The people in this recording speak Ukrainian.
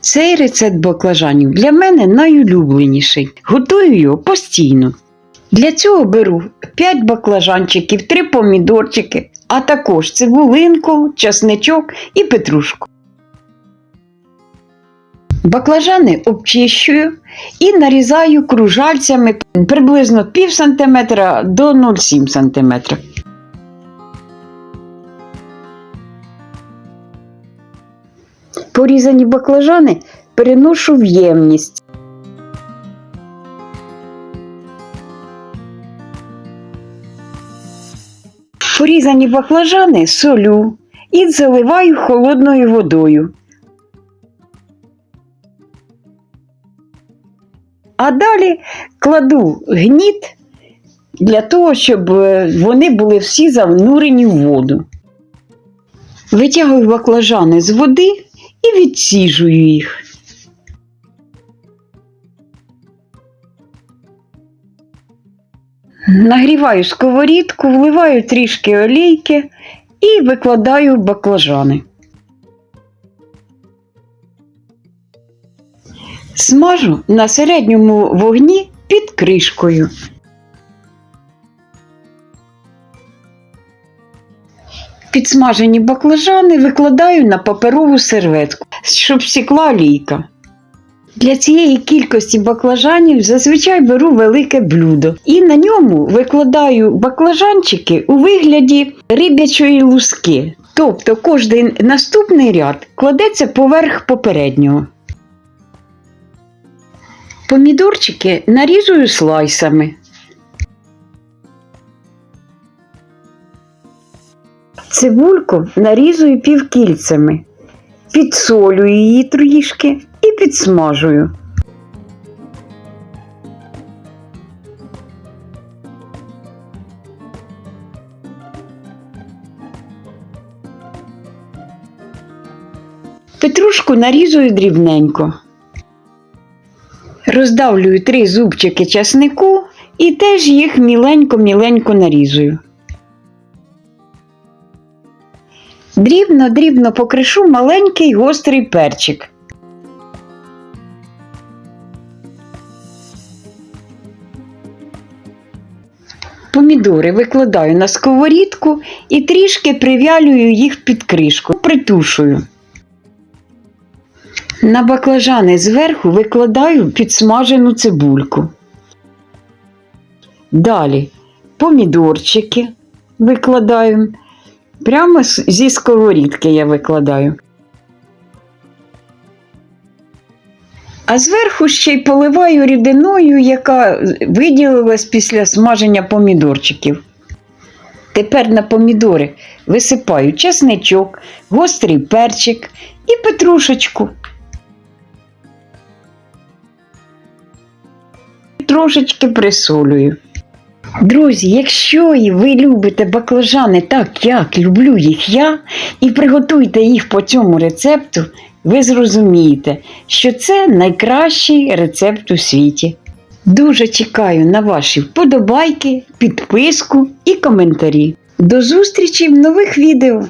Цей рецепт баклажанів для мене найулюбленіший. Готую його постійно. Для цього беру 5 баклажанчиків, 3 помідорчики, а також цибулинку, часничок і петрушку. Баклажани обчищую і нарізаю кружальцями приблизно пів сантиметра до 0,7 сантиметра. Порізані баклажани переношу в ємність. Порізані баклажани солю і заливаю холодною водою. А далі кладу гніт для того, щоб е, вони були всі занурені в воду. Витягую баклажани з води і відсіжую їх. Нагріваю сковорідку, вливаю трішки олійки і викладаю баклажани. Смажу на середньому вогні під кришкою. Підсмажені баклажани викладаю на паперову серветку, щоб стекла олійка. Для цієї кількості баклажанів зазвичай беру велике блюдо і на ньому викладаю баклажанчики у вигляді рибячої луски. Тобто кожен наступний ряд кладеться поверх попереднього. Помідорчики нарізую слайсами. Цибульку нарізую півкільцями, підсолюю її трішки і підсмажую. Петрушку нарізую дрібненько. Роздавлюю три зубчики часнику і теж їх міленько-міленько нарізую. Дрібно-дрібно покришу маленький гострий перчик. Помідори викладаю на сковорідку і трішки прив'ялюю їх під кришку, притушую. На баклажани зверху викладаю підсмажену цибульку. Далі помідорчики викладаю. Прямо зі сковорідки я викладаю. А зверху ще й поливаю рідиною, яка виділилась після смаження помідорчиків. Тепер на помідори висипаю чесничок, гострий перчик і петрушечку. Трошечки присолюю. Друзі, якщо і ви любите баклажани так, як люблю їх я, і приготуйте їх по цьому рецепту, ви зрозумієте, що це найкращий рецепт у світі. Дуже чекаю на ваші вподобайки, підписку і коментарі. До зустрічі в нових відео!